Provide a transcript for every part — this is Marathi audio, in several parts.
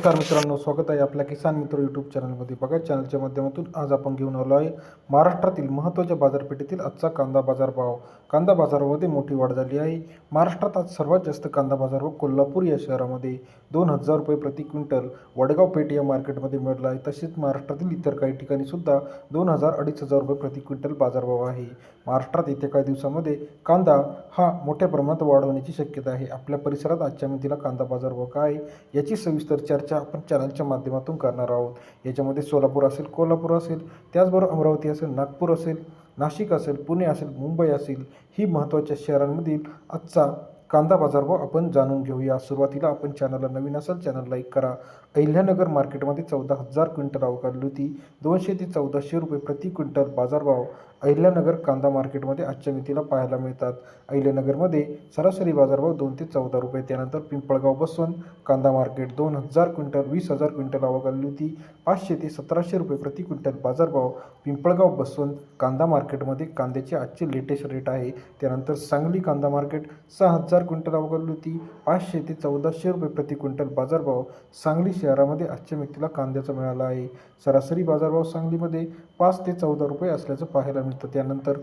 नमस्कार मित्रांनो स्वागत आहे आपल्या किसान मित्र यूट्यूब चॅनलमध्ये बघा चॅनलच्या माध्यमातून आज आपण घेऊन आलो आहे महाराष्ट्रातील महत्त्वाच्या बाजारपेठेतील आजचा कांदा बाजार भाव कांदा बाजारामध्ये मोठी वाढ झाली आहे. महाराष्ट्रात आज सर्वात जास्त कांदा बाजारभाव कोल्हापूर या शहरामध्ये दोन हजार रुपये प्रति क्विंटल वडगाव पेठ या मार्केटमध्ये मिळाला आहे. तसेच महाराष्ट्रातील इतर काही ठिकाणी सुद्धा दोन हजार अडीच हजार रुपये प्रति क्विंटल बाजारभाव आहे. महाराष्ट्रात येत्या काही दिवसामध्ये कांदा हा मोठ्या प्रमाणात वाढ होण्याची शक्यता आहे. आपल्या परिसरात आजच्या मितीला कांदा बाजारभाव काय आहे याची सविस्तर चर्चा आपण चॅनलच्या माध्यमातून करणार आहोत. याच्यामध्ये सोलापूर असेल कोल्हापूर असेल त्याचबरोबर अमरावती असेल नागपूर असेल नाशिक असेल पुणे असेल मुंबई असेल ही महत्त्वाच्या शहरांमधील आजचा कांदा बाजारभाव आपण जाणून घेऊया. सुरुवातीला आपण चॅनलला नवीन असाल चॅनल लाईक करा. अहिल्यानगर मार्केटमध्ये चौदा हजार क्विंटल आवक होती. दोनशे ते चौदाशे रुपये प्रति क्विंटल बाजारभाव अहिल्यानगर कांदा मार्केटमध्ये आजच्या मितीला पाहायला मिळतात. अहिल्यानगरमध्ये सरासरी बाजारभाव दोन ते चौदा रुपये. त्यानंतर पिंपळगाव बसवंत कांदा मार्केट दोन हजार क्विंटल वीस हजार क्विंटल आवक होती. पाचशे ते सतराशे रुपये प्रति क्विंटल बाजारभाव पिंपळगाव बसवंत कांदा मार्केटमध्ये कांद्याचे आजचे लेटेस्ट रेट आहे. त्यानंतर सांगली कांदा मार्केट सहा हजार क्विंटल अवघडली होती. पाचशे ते चौदाशे रुपये प्रति क्विंटल बाजारभाव सांगली शहरामध्ये आजच्या व्यक्तीला कांद्याचा मिळाला आहे. सरासरी बाजारभाव सांगलीमध्ये पाच ते चौदा रुपये असल्याचं पाहायला मिळतं. त्यानंतर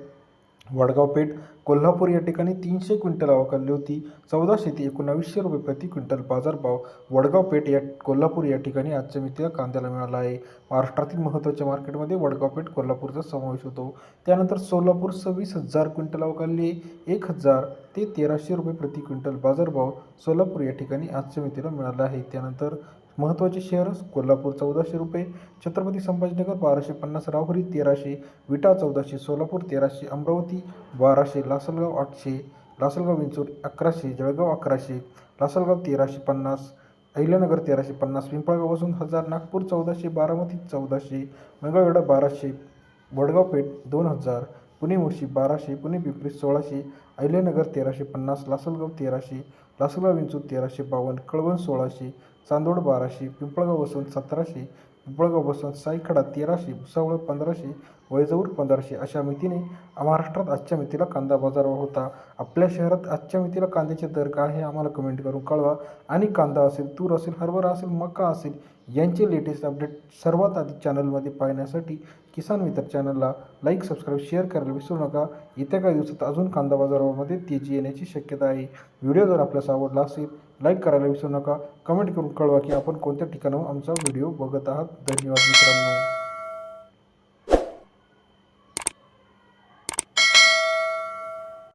वडगाव पेठ कोल्हापूर या ठिकाणी तीनशे क्विंटल आवक आली होती. चौदाशे ते एकोणावीसशे रुपये प्रति क्विंटल बाजारभाव. वडगाव पेठ या कोल्हापूर या ठिकाणी आजच्या मितीला कांद्याला मिळाला आहे. महाराष्ट्रातील महत्त्वाच्या मार्केटमध्ये वडगाव पेठ कोल्हापूरचा समावेश होतो. त्यानंतर सोलापूर सव्वीस हजार क्विंटल आवक आली आहे. एक हजार ते तेराशे रुपये प्रति क्विंटल बाजारभाव सोलापूर या ठिकाणी आजच्या मितीला मिळाला आहे. त्यानंतर महत्त्वाचे शहर कोल्हापूर चौदाशे रुपये छत्रपती संभाजीनगर बाराशे पन्नास राहुरी तेराशे विटा चौदाशे सोलापूर तेराशे अमरावती बाराशे लासलगाव आठशे लासलगाव विंचूर अकराशे जळगाव अकराशे लासलगाव तेराशे पन्नास अहिल्यानगर तेराशे पन्नास पिंपळगाव वसून हजार नागपूर चौदाशे बारामती चौदाशे मंगळवेढा बाराशे वडगाव पेठ दोन हजार पुणे मुळशी बाराशे पुणे पिंपरी सोळाशे अहिल्यानगर तेराशे पन्नास लासलगाव तेराशे लासलगाव विंचूर तेराशे बावन्न कळवण सोळाशे चांदोड बाराशे पिंपळगाव वसंत सतराशे पिंपळगाव वसंत साईखडा तेराशे भुसावळ पंधराशे वैजवूर पंधराशे अशा मितीने महाराष्ट्रात आजच्या मितीला कांदा बाजार होता. आपल्या शहरात आजच्या मितीला कांद्याचे दर काय हे आम्हाला कमेंट करून कळवा. आणि कांदा असेल तूर असेल हरभरा असेल मका असेल यांचे लेटेस्ट अपडेट सर्वात आधी चॅनलमध्ये पाहण्यासाठी किसान मित्र चॅनलला लाईक सबस्क्राईब शेअर करायला विसरू नका. येत्या काही दिवसात अजून कांदा बाजारामध्ये तेजी येण्याची शक्यता आहे. व्हिडिओ जर आपल्यास आवडला असेल लाईक करायला विसरू नका. कमेंट करून कळवा की आपण कोणत्या ठिकाणाहून आमचा व्हिडिओ बघत आहात. धन्यवाद मित्रांनो.